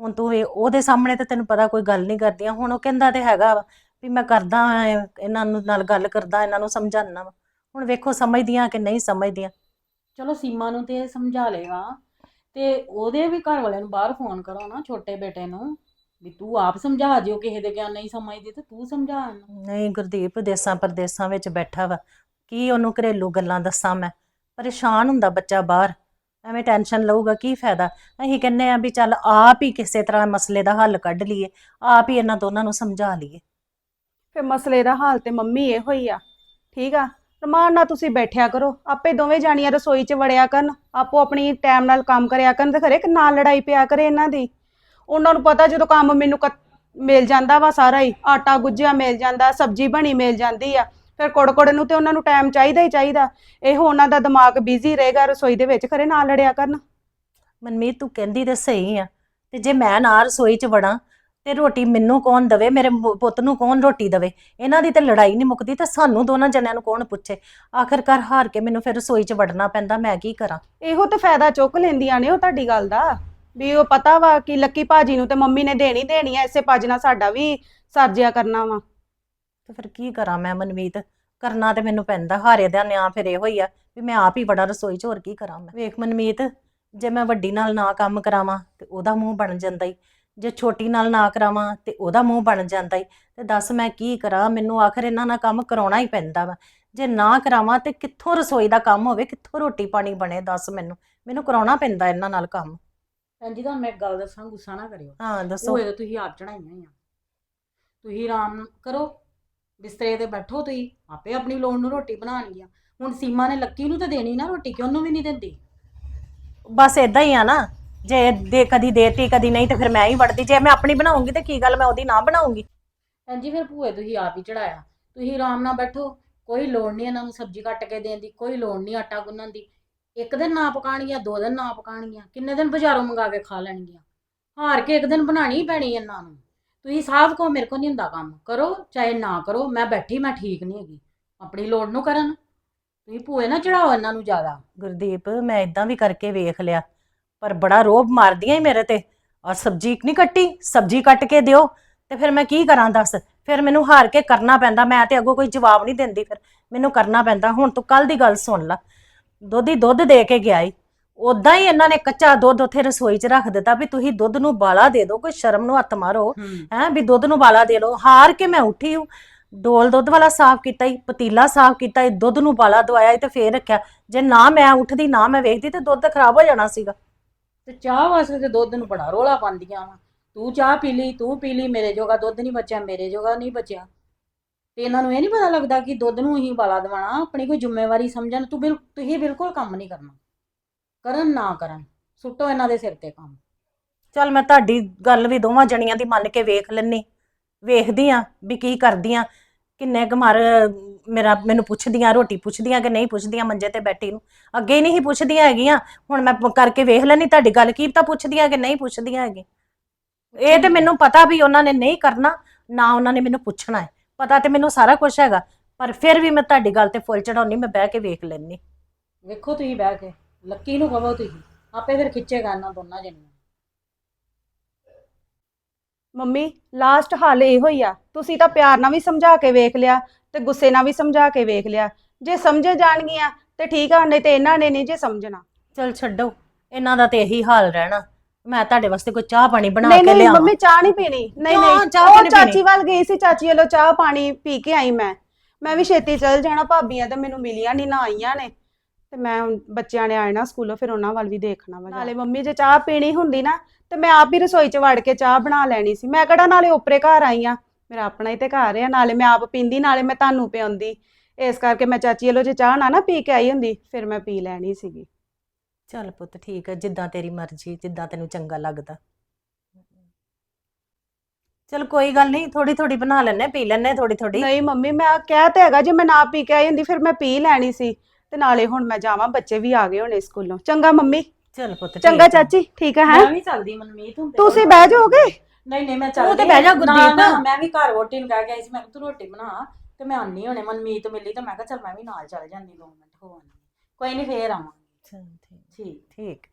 ਹੁਣ ਤੂੰ ਇਹ ਉਹਦੇ ਸਾਹਮਣੇ ਤੇ ਤੈਨੂੰ ਪਤਾ ਕੋਈ ਗੱਲ ਨਹੀਂ ਕਰਦੀਆਂ। ਹੁਣ ਉਹ ਕਹਿੰਦਾ ਤੇ ਹੈਗਾ ਵਾ ਵੀ ਮੈਂ ਕਰਦਾ ਵਾਂ, ਇਹਨਾਂ ਨੂੰ ਨਾਲ ਗੱਲ ਕਰਦਾ ਇਹਨਾਂ ਨੂੰ ਸਮਝਾਉਣਾ ਵਾ। ਹੁਣ ਵੇਖੋ ਸਮਝਦੀਆਂ ਕਿ ਨਹੀਂ ਸਮਝਦੀਆਂ। ਚਲੋ ਸੀਮਾ ਨੂੰ ਤੇ ਇਹ ਸਮਝਾ ਲੇਗਾ ਤੇ ਉਹਦੇ ਵੀ ਘਰ ਵਾਲਿਆਂ ਨੂੰ ਬਾਹਰ ਫੋਨ ਕਰੋ ਨਾ ਛੋਟੇ ਬੇਟੇ ਨੂੰ ਵੀ ਤੂੰ ਆਪ ਸਮਝਾ ਜਿਓ ਕਿਸੇ ਦੇ ਗਿਆਨ ਨਹੀਂ ਸਮਝਦੀ ਤੇ ਤੂੰ ਸਮਝਾ ਇਹਨੂੰ। ਨਹੀਂ ਗੁਰਦੀਪ ਦੇਸਾਂ ਪਰਦੇਸਾਂ ਵਿੱਚ ਬੈਠਾ ਵਾ ਕੀ ਉਹਨੂੰ ਘਰੇਲੂ ਗੱਲਾਂ ਦੱਸਾਂ ਮੈਂ? ਪਰੇਸ਼ਾਨ ਹੁੰਦਾ ਬੱਚਾ ਬਾਹਰ ਐਵੇਂ ਟੈਨਸ਼ਨ ਲਊਗਾ ਕੀ ਫਾਇਦਾ? ਅਸੀਂ ਕਹਿੰਨੇ ਆ ਵੀ ਚੱਲ ਆਪ ਹੀ ਕਿਸੇ ਤਰ੍ਹਾਂ ਮਸਲੇ ਦਾ ਹੱਲ ਕੱਢ ਲਈਏ ਆਪ ਹੀ ਇਹਨਾਂ ਦੋਨਾਂ ਨੂੰ ਸਮਝਾ ਲਈਏ। ਫਿਰ ਮਸਲੇ ਦਾ ਹਾਲ ਤੇ ਮੰਮੀ ਇਹੋ ਹੀ ਆ ਠੀਕ ਆ? ਰਮਾਨ ਨਾਲ ਤੁਸੀਂ ਬੈਠਿਆ ਕਰੋ। ਆਪੇ ਦੋਵੇਂ ਜਾਣੀਆਂ ਰਸੋਈ 'ਚ ਵੜਿਆ ਕਰਨ। ਆਪੋ ਆਪਣੀ ਟਾਈਮ ਨਾਲ ਕੰਮ ਕਰਿਆ ਕਰਨ ਤੇ ਖਰੇ ਕਿ ਨਾਲ ਲੜਾਈ ਪਿਆ ਕਰੇ ਇਹਨਾਂ ਦੀ। ਉਹਨਾਂ ਨੂੰ ਪਤਾ ਜਦੋਂ ਕੰਮ ਮੈਨੂੰ ਕ- ਮਿਲ ਜਾਂਦਾ ਵਾ ਸਾਰਾ ਹੀ। ਆਟਾ ਗੁੱਝਿਆ ਮਿਲ ਜਾਂਦਾ, ਸਬਜ਼ੀ ਬਣੀ ਮਿਲ ਜਾਂਦੀ ਆ। ਫਿਰ ਕੋੜ-ਕੋੜ ਨੂੰ ਤੇ ਉਹਨਾਂ ਨੂੰ ਟਾਈਮ ਚਾਹੀਦਾ ਹੀ ਚਾਹੀਦਾ। ਇਹੋ ਉਹਨਾਂ ਦਾ ਦਿਮਾਗ ਬਿਜ਼ੀ ਰਹੇਗਾ ਰਸੋਈ ਦੇ ਵਿੱਚ ਖਰੇ ਨਾਲ ਲੜਿਆ ਕਰਨ। ਮਨਮੀਤ, ਤੂੰ ਕਹਿੰਦੀ ਤੇ ਸਹੀ ਆ। ਤੇ ਜੇ ਮੈਂ ਨਾ ਰਸੋਈ 'ਚ ਵੜਾਂ ਤੇ ਰੋਟੀ ਮੈਨੂੰ ਕੌਣ ਦਵੇ? ਮੇਰੇ ਮੁ- ਪੁੱਤ ਨੂੰ ਕੌਣ ਰੋਟੀ ਦਵੇ? ਇਹਨਾਂ ਦੀ ਤੇ ਲੜਾਈ ਨਹੀਂ ਮੁੱਕਦੀ ਤੇ ਸਾਨੂੰ ਦੋਨਾਂ ਜਣਿਆਂ ਨੂੰ ਕੌਣ ਪੁੱਛੇ? ਆਖਰਕਾਰ ਹਾਰ ਕੇ ਮੈਨੂੰ ਫਿਰ ਰਸੋਈ 'ਚ ਵੜਨਾ ਪੈਂਦਾ ਮੈਂ ਕੀ ਕਰਾਂ? ਇਹੋ ਤੇ ਫਾਇਦਾ ਚੁੱਕ ਲੈਂਦੀਆਂ ਨੇ ਉਹ ਤੁਹਾਡੀ ਗੱਲ ਦਾ। ਵੀ ਉਹ ਪਤਾ ਵਾ ਕਿ ਲੱਕੀ ਭਾਜੀ ਨੂੰ ਤੇ ਮੰਮੀ ਨੇ ਦੇਣੀ ਦੇਣੀ ਐ ਇਸੇ ਭੱਜ ਨਾਲ ਸਾਡਾ ਵੀ ਸਰਜਿਆ ਕਰਨਾ ਵਾ। ਤੇ ਫਿਰ ਕੀ ਕਰਾਂ ਮੈਂ ਮਨਮੀਤ? ਕਰਨਾ ਤੇ ਮੈਨੂੰ ਪੈਂਦਾ ਹਾਰੇ ਦਾ ਨਿਆਂ ਫਿਰ ਇਹੋ ਹੀ ਆ ਵੀ ਮੈਂ ਆਪ ਹੀ ਬੜਾ ਰਸੋਈ 'ਚ ਹੋਰ ਕੀ ਕਰਾਂ ਮੈਂ? ਵੇਖ ਮਨਮੀਤ ਜੇ ਮੈਂ ਵੱਡੀ ਨਾਲ ਨਾ ਕੰਮ ਕਰਾਵਾਂ ਤੇ ਉਹਦਾ ਮੂੰਹ ਬਣ ਜਾਂਦਾ ਈ। ਜੇ ਛੋਟੀ ਨਾਲ ਨਾ ਕਰਾਵਾਂ ਤੇ ਉਹਦਾ ਮੂੰਹ ਬਣ ਜਾਂਦਾ ਈ। ਤੇ ਦੱਸ ਮੈਂ ਕੀ ਕਰਾਂ? ਮੈਨੂੰ ਆਖਰ ਇਹਨਾਂ ਨਾਲ ਕੰਮ ਕਰਾਉਣਾ ਹੀ ਪੈਂਦਾ ਵਾ। ਜੇ ਨਾ ਕਰਾਵਾਂ ਤੇ ਕਿੱਥੋਂ ਰਸੋਈ ਦਾ ਕੰਮ ਹੋਵੇ ਕਿੱਥੋਂ ਰੋਟੀ ਪਾਣੀ ਬਣੇ ਦੱਸ ਮੈਨੂੰ? ਮੈਨੂੰ ਕਰਾਉਣਾ ਪੈਂਦਾ ਇਹਨਾਂ ਨਾਲ ਕੰਮ। ਭੈਣ ਜੀ ਤੁਹਾਨੂੰ ਮੈਂ ਇੱਕ ਗੱਲ ਦੱਸਾਂ ਗੁੱਸਾ ਨਾ ਕਰਿਓ। ਹਾਂ ਦੱਸੋ। ਹੋਏ ਤਾਂ ਤੁਸੀਂ ਆਪ ਚੜਾਈਆਂ ਹੀ ਆ। ਤੁਸੀਂ ਆਰਾਮ ਕਰੋ। ਬਿਸਤਰੇ ਤੇ ਬੈਠੋ ਤੁਸੀਂ। ਆਪੇ ਆਪਣੀ ਲੋੜ ਨੂੰ ਰੋਟੀ ਬਣਾਉਣਗੀਆਂ। ਹੁਣ ਸੀਮਾ ਨੇ ਲੱਕੀ ਨੂੰ ਤਾਂ ਦੇਣੀ ਨਾ ਰੋਟੀ ਕਿ ਉਹਨੂੰ ਵੀ ਨਹੀਂ ਦਿੰਦੀ? ਬਸ ਇਦਾਂ ਹੀ ਆ ਨਾ। ਜੇ ਦੇ ਕਦੀ ਦੇਤੀ ਕਦੀ ਨਹੀਂ ਤੇ ਫਿਰ ਮੈਂ ਹੀ ਵੜਦੀ। ਜੇ ਮੈਂ ਆਪਣੀ ਬਣਾਉਂਗੀ ਤੇ ਕੀ ਗੱਲ ਮੈਂ ਉਹਦੀ ਨਾ ਬਣਾਉਂਗੀ? ਭੈਣ ਜੀ ਫਿਰ ਭੂਏ ਤੁਸੀਂ ਆਪ ਹੀ ਚੜਾਇਆ। ਤੁਸੀਂ ਆਰਾਮ ਨਾਲ ਬੈਠੋ ਕੋਈ ਲੋੜ ਨਹੀਂ ਇਹਨਾਂ ਨੂੰ ਸਬਜ਼ੀ ਕੱਟ ਕੇ ਦੇਣ ਦੀ ਕੋਈ ਲੋੜ ਨਹੀਂ ਆਟਾ ਗੁੰਨਣ ਦੀ। ਇੱਕ ਦਿਨ ਨਾ ਪਕਾਣਗੀਆਂ ਦੋ ਦਿਨ ਨਾ ਪਕਾਣਗੀਆਂ ਕਿੰਨੇ ਦਿਨ ਬਾਜ਼ਾਰੋਂ ਮੰਗਾ ਕੇ ਖਾ ਲੈਣਗੀਆਂ? ਹਾਰ ਕੇ ਇੱਕ ਦਿਨ ਬਣਾਣੀ ਪੈਣੀ ਇਹਨਾਂ ਨੂੰ। ਤੁਸੀਂ ਸਾਫ਼ ਕਹੋ ਮੇਰੇ ਕੋਲ ਨਹੀਂ ਹੁੰਦਾ ਕੰਮ। ਕਰੋ ਚਾਹੇ ਨਾ ਕਰੋ ਮੈਂ ਬੈਠੀ ਮੈਂ ਠੀਕ ਨਹੀਂ ਹੈਗੀ। ਆਪਣੀ ਲੋੜ ਨੂੰ ਕਰਨ। ਤੁਸੀਂ ਭੂਏ ਨਾ ਚੜਾਓ ਇਹਨਾਂ ਨੂੰ ਜ਼ਿਆਦਾ। ਗੁਰਦੀਪ ਮੈਂ ਇਦਾਂ ਵੀ ਕਰਕੇ ਵੇਖ ਲਿਆ। ਪਰ ਬੜਾ ਰੋਬ ਮਾਰਦੀਆਂ ਹੀ ਮੇਰੇ ਤੇ। ਔਰ ਸਬਜ਼ੀ ਨਹੀਂ ਕੱਟੀ ਸਬਜ਼ੀ ਕੱਟ ਕੇ ਦਿਓ। ਤੇ ਫਿਰ ਮੈਂ ਕੀ ਕਰਾਂ ਦੱਸ? ਫਿਰ ਮੈਨੂੰ ਹਾਰ ਕੇ ਕਰਨਾ ਪੈਂਦਾ। ਮੈਂ ਤੇ ਅੱਗੋਂ ਕੋਈ ਜਵਾਬ ਨਹੀਂ ਦਿੰਦੀ। ਫਿਰ ਮੈਨੂੰ ਕਰਨਾ ਪੈਂਦਾ। ਹੁਣ ਤੂੰ ਕੱਲ ਦੀ ਗੱਲ ਸੁਣ ਲੈ। ਦੁੱਧ ਹੀ ਦੁੱਧ ਦੇ ਕੇ ਗਿਆ ਈ। ਉਦਾਂ ਹੀ ਇਹਨਾਂ ਨੇ ਕੱਚਾ ਦੁੱਧ ਉੱਥੇ ਰਸੋਈ 'ਚ ਰੱਖ ਦਿੱਤਾ ਵੀ ਤੁਸੀਂ ਦੁੱਧ ਨੂੰ ਬਾਲਾ ਦੇ ਦਿਓ ਕੋਈ ਸ਼ਰਮ ਨੂੰ ਹੱਥ ਮਾਰੋ। ਹੈਂ। ਵੀ ਦੁੱਧ ਨੂੰ ਬਾਲਾ ਦੇ ਲਓ। ਹਾਰ ਕੇ ਮੈਂ ਉੱਠੀ ਹੂੰ। ਡੋਲ ਦੁੱਧ ਵਾਲਾ ਸਾਫ਼ ਕੀਤਾ ਈ ਪਤੀਲਾ ਸਾਫ਼ ਕੀਤਾ ਈ ਦੁੱਧ ਨੂੰ ਬਾਲਾ ਦਵਾਇਆ ਤੇ ਫੇਰ ਰੱਖਿਆ। ਜੇ ਨਾ ਮੈਂ ਉੱਠਦੀ ਨਾ ਮੈਂ ਵੇਖਦੀ ਤੇ ਦੁੱਧ ਖਰਾਬ ਹੋ ਜਾਣਾ ਸੀਗਾ। ਤੇ ਚਾਹ ਵਾਸਤੇ ਤੇ ਦੁੱਧ ਨੂੰ ਬੜਾ ਰੋਲਾ ਪਾਉਂਦੀਆਂ ਵਾ। ਤੂੰ ਚਾਹ ਪੀ ਲਈ, ਤੂੰ ਪੀ ਲਈ, ਮੇਰੇ ਜੋਗਾ ਦੁੱਧ ਨਹੀਂ ਬਚਿਆ, ਮੇਰੇ ਜੋਗਾ ਨਹੀਂ ਬਚਿਆ। ਤੇ ਇਹਨਾਂ ਨੂੰ ਇਹ ਨਹੀਂ ਪਤਾ ਲੱਗਦਾ ਕਿ ਦੁੱਧ ਨੂੰ ਹੀ ਬਾਲਾ ਦਵਾਣਾ, ਆਪਣੀ ਕੋਈ ਜ਼ਿੰਮੇਵਾਰੀ ਸਮਝਣ, ਤੂੰ ਬਿਲ, ਤੁਸੀਂ ਬਿਲਕੁਲ ਕੰਮ ਨਹੀਂ ਕਰਨਾ। ਕਰਨ ਨਾ ਕਰਨ, ਸੁੱਟੋ ਇਹਨਾਂ ਦੇ ਸਿਰ ਤੇ ਕੰਮ। ਚੱਲ ਮੈਂ ਤੁਹਾਡੀ ਗੱਲ ਵੀ ਦੋਵਾਂ ਜਣੀਆਂ ਦੀ ਮੰਨ ਕੇ ਵੇਖ ਲੈਣੀ ਵੇਖਦੀ ਆ ਵੀ ਕੀ ਕਰਦੀਆਂ ਕਿੰਨੇ ਕੁ ਮਰ, ਮੇਰਾ, ਮੈਨੂੰ ਪੁੱਛਦੀਆਂ, ਰੋਟੀ ਪੁੱਛਦੀਆਂ ਕਿ ਨਹੀਂ ਪੁੱਛਦੀਆਂ ਮੰਜੇ ਤੇ ਬੈਠੀ ਨੂੰ। ਅੱਗੇ ਹੀ ਨਹੀਂ ਪੁੱਛਦੀਆਂ ਹੈਗੀਆਂ। ਹੁਣ ਮੈਂ ਕਰਕੇ ਵੇਖ ਲੈਣੀ ਤੁਹਾਡੀ ਗੱਲ ਕੀ ਤਾਂ ਪੁੱਛਦੀਆਂ ਕਿ ਨਹੀਂ ਪੁੱਛਦੀਆਂ ਹੈਗੀ ਇਹ ਤੇ ਮੈਨੂੰ ਪਤਾ ਵੀ ਉਹਨਾਂ ਨੇ ਨਹੀਂ ਕਰਨਾ, ਨਾ ਉਹਨਾਂ ਨੇ ਮੈਨੂੰ ਪੁੱਛਣਾ ਹੈ। ਪਤਾ ਤੇ ਮੈਨੂੰ ਸਾਰਾ ਕੁਝ ਹੈਗਾ, ਪਰ ਫਿਰ ਵੀ ਮੈਂ ਤੁਹਾਡੀ ਗੱਲ ਤੇ ਫੁੱਲ ਚੜਾਉਣੀ ਮੈਂ ਬਹਿ ਕੇ ਵੇਖ ਲੈਣੀ ਵੇਖੋ ਤੁਸੀਂ ਬਹਿ ਕੇ, ਲੱਕੀ ਨੂੰ ਕਹੋ ਤੁਸੀਂ, ਆਪੇ ਫਿਰ ਖਿੱਚੇਗਾ ਇਹਨਾਂ ਦੋਨਾਂ ਜਣੀਆਂ। ਮੰਮੀ ਲਾਸਟ ਹੱਲ ਇਹੋ ਹੀ ਆ। ਤੁਸੀਂ ਤਾਂ ਪਿਆਰ ਨਾਲ ਵੀ ਸਮਝਾ ਕੇ ਵੇਖ ਲਿਆ ਤੇ ਗੁੱਸੇ ਨਾਲ ਵੀ ਸਮਝਾ ਕੇ ਵੇਖ ਲਿਆ। ਜੇ ਸਮਝੇ ਜਾਣਗੀਆਂ ਤੇ ਠੀਕ ਆ ਨਹੀਂ ਤੇ ਇਹਨਾਂ ਨੇ ਨਹੀਂ ਜੇ ਸਮਝਣਾ। ਚਲ ਛੱਡੋ ਇਹਨਾਂ ਦਾ ਤੇ ਇਹੀ ਹਾਲ ਰਹਿਣਾ। ਮੈਂ ਤੁਹਾਡੇ ਵਾਸਤੇ ਕੋਈ ਚਾਹ ਪਾਣੀ ਬਣਾ ਨਹੀਂ ਕੇ ਨਹੀਂ ਲਿਆਵਾਂ। ਮੰਮੀ ਚਾਹ ਨਹੀਂ ਪੀਣੀ। ਨਹੀਂ ਕਿਉਂ? ਨਹੀਂ ਚਾਹ ਉਹ ਕਿਉਂ ਚਾਚੀ ਪੀਣੀ? ਵੱਲ ਗਈ ਸੀ ਚਾਚੀ ਵੱਲੋਂ ਚਾਹ ਪਾਣੀ ਪੀ ਕੇ ਆਈ ਮੈਂ। ਮੈਂ ਵੀ ਛੇਤੀ ਚੱਲ ਜਾਣਾ ਭਾਬੀਆਂ ਤਾਂ ਮੈਨੂੰ ਮਿਲੀਆਂ ਨਹੀਂ ਨਾ ਆਈਆਂ ਨੇ। ਤੇ ਮੈਂ ਹੁਣ ਬੱਚਿਆਂ ਨੇ ਆਣਾ ਸਕੂਲੋਂ ਫਿਰ ਉਹਨਾਂ ਵੱਲ ਵੀ ਦੇਖਣਾ ਵਾ ਨਾਲੇ ਮੰਮੀ ਜੇ ਚਾਹ ਪੀਣੀ ਹੁੰਦੀ ਨਾ ਤੇ ਮੈਂ ਆਪ ਹੀ ਰਸੋਈ 'ਚ ਵੜ ਕੇ ਚਾਹ ਬਣਾ ਲੈਣੀ ਸੀ। ਮੈਂ ਕਿਹੜਾ ਨਾਲੇ ਓਪਰੇ ਘਰ ਆਈ ਆ। ਮੇਰਾ ਆਪਣਾ ਹੀ ਤੇ ਘਰ ਆ ਨਾਲੇ ਮੈਂ ਆਪ ਪੀਂਦੀ ਨਾਲੇ ਮੈਂ ਤੁਹਾਨੂੰ ਪਿਆਉਂਦੀ। ਇਸ ਕਰਕੇ ਮੈਂ ਚਾਚੀ ਵੱਲੋਂ ਜੇ ਚਾਹ ਨਾ ਨਾ ਪੀ ਕੇ ਆਈ ਹੁੰਦੀ ਫਿਰ ਮੈਂ ਪੀ ਲੈਣੀ ਸੀਗੀ। ਚੱਲ ਪੁੱਤ ਠੀਕ ਹੈ ਜਿੱਦਾਂ ਤੇਰੀ ਮਰਜ਼ੀ ਜਿੱਦਾਂ ਤੈਨੂੰ ਚੰਗਾ ਲੱਗਦਾ। ਚਲ ਕੋਈ ਗੱਲ ਨਹੀਂ ਥੋੜੀ ਥੋੜੀ ਬਣਾ ਲੈਣੇ ਪੀ ਲੈਣੇ ਥੋੜੀ ਥੋੜੀ ਨਹੀਂ ਮੰਮੀ ਮੈਂ ਕਿਹਾ ਤੇ ਹੈਗਾ ਜੇ ਮੈਂ ਨਾ ਪੀ ਕੇ ਆਈ ਹੁੰਦੀ ਫਿਰ ਮੈਂ ਪੀ ਲੈਣੀ ਸੀ। ਤੇ ਨਾਲੇ ਹੁਣ ਮੈਂ ਜਾਵਾਂ ਬੱਚੇ ਵੀ ਆ ਗਏ ਹੋਣੇ ਸਕੂਲੋਂ। ਚੰਗਾ ਮੰਮੀ। ਚਲ ਪੁੱਤ ਠੀਕ ਚੰਗਾ। ਚਾਚੀ ਠੀਕ ਹੈ ਮੈਂ ਹੈਂ? ਵੀ ਚੱਲਦੀ ਮਨਮੀਤ ਤੇ ਤੁਸੀਂ ਬਹਿ ਜਾਓਗੇ ਨਹੀਂ ਨਹੀਂ ਮੈਂ ਤੂੰ ਚੱਲਦੀ ਤੇ ਬਹਿ ਜਾ। ਨਾ, ਗੁਰਦੀਪ। ਨਾ, ਮੈਂ ਵੀ ਘਰ ਵੋਟੀ ਨੂੰ ਕਹਿ ਕੇ ਆਈ ਸੀ ਮੈਂ ਕਿਹਾ ਤੂੰ ਰੋਟੀ ਬਣਾ ਤੇ ਮੈਂ ਆਨੀ ਹੁਣੇ ਮਨਮੀਤ ਮਿਲੀ ਤੇ ਮੈਂ ਕਿਹਾ ਚੱਲ ਮੈਂ ਵੀ ਨਾਲ ਚੱਲ ਜਾਂਦੀ ਦੋ ਮਿੰਟ ਹੋ ਆਉਂਦੀ ਕੋਈ ਨਹੀਂ ਫੇਰ ਆਵਾਂਗੀ ਚੱਲ ਠੀਕ ਠੀਕ ਠੀਕ